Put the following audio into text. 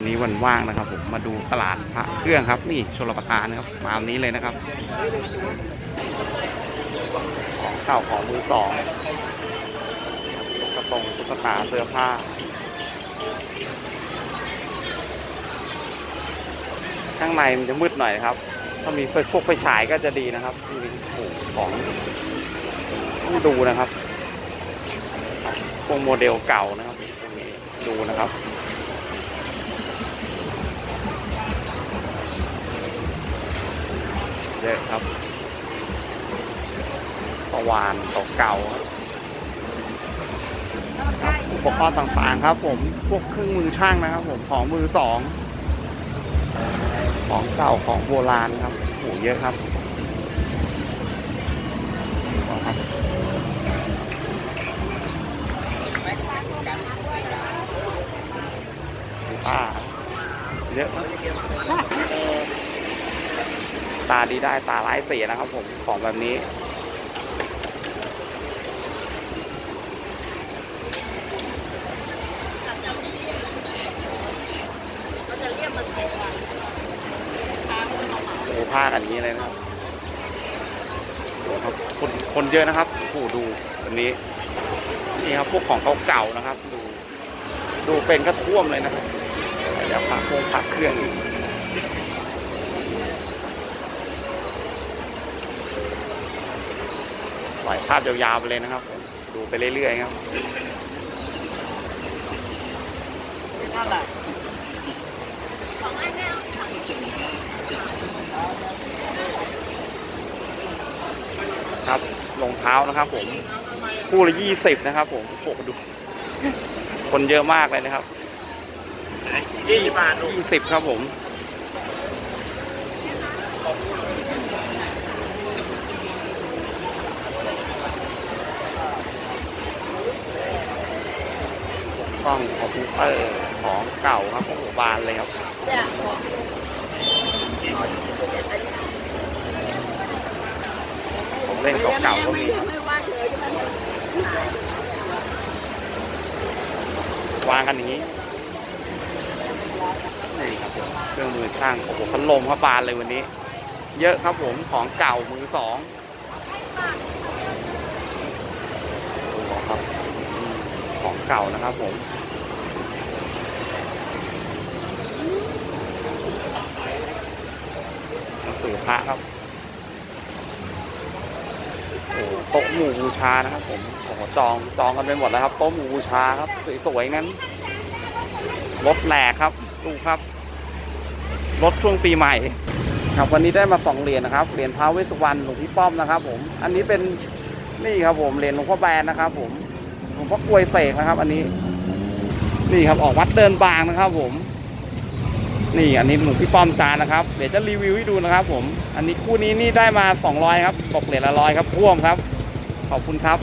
วันนี้วันว่างนะครับผมมาดูตลาดพระเครื่องครับนี่ชลประทานนะครับมาวันนี้เลยนะครับของเก่าของมือสองกระตงตุ๊กตาเสื้อผ้าข้างในมันจะมืดหน่อยครับ ถ้ามีไฟพวกไฟฉายก็จะดีนะครับนี่ของต้องดูนะครับพวกโมเดลเก่านะครับดูนะครับ ยอะครับสวานเก่าๆครับอุปกรณ์ต่างๆครับ ผมพวกเครื่องมือช่างนะครับ ผมของมือสอง ของเก่าของโบราณครับโหเยอะครับครับตาเยอะ ตาดีได้ตาร้ายเสียนะครับ ผมของแบบนี้ โอ้ผ้ากันนี้เลยนะครับโอ้ครับคนคนเยอะนะครับโอ้ดูแบบนี้ นี่ครับพวกของเก่าๆนะครับ ดู ดูเป็นก็ท่วมเลยนะครับเดี๋ยวพักพวกพักเครื่องอีก ปล่อยภาพยาวๆไปเลยนะครับผมดูไปเรื่อยๆครับนั่นแหละครับรองเท้านะครับผมคู่ละยี่สิบนะครับ ผมโอ้โหดู คนเยอะมากเลยนะครับยี่สิบบาทลูกยี่สิบครับผม ล้องคอมพิวเตอร์ของเก่าครับโอ้โหบานเลยครับผมเล่นเก่าๆก็มีครับวาเลยใช่ไหมหายวางกันอย่างนี้นี่ครับเครื่องมือช่างโอ้โหพัดลมครับบานเลยวันนี้ เยอะครับผมของเก่ามือสองดูครับ ของเก่านะครับผมหนังสือพระครับโอ้โต๊ะหมู่บูชานะครับผมโอ้จองจองกันไปหมดแล้วครับโต๊ะหมู่บูชาครับสวยๆงั้นรถแหลกครับดูครับรถช่วงปีใหม่ครับวันนี้ได้มาสองเหรียญนะครับเหรียญท้าวเวสสุวรรณหลวงพี่ป้อมนะครับ ผม อันนี้เป็นนี่ครับผมเหรียญหลวงพ่อแบนนะครับ ผม หลวงพ่อกลวยเสกนะครับ อันนี้ นี่ครับออกวัดเดินบางนะครับ ผม นี่อันนี้หลวงพี่ป้อมจานนะครับ เดี๋ยวจะรีวิวให้ดูนะครับ ผม อันนี้คู่นี้นี่ได้มาสองร้อยครับตกเหรียญละร้อยครับพ่วงครับ ขอบคุณครับ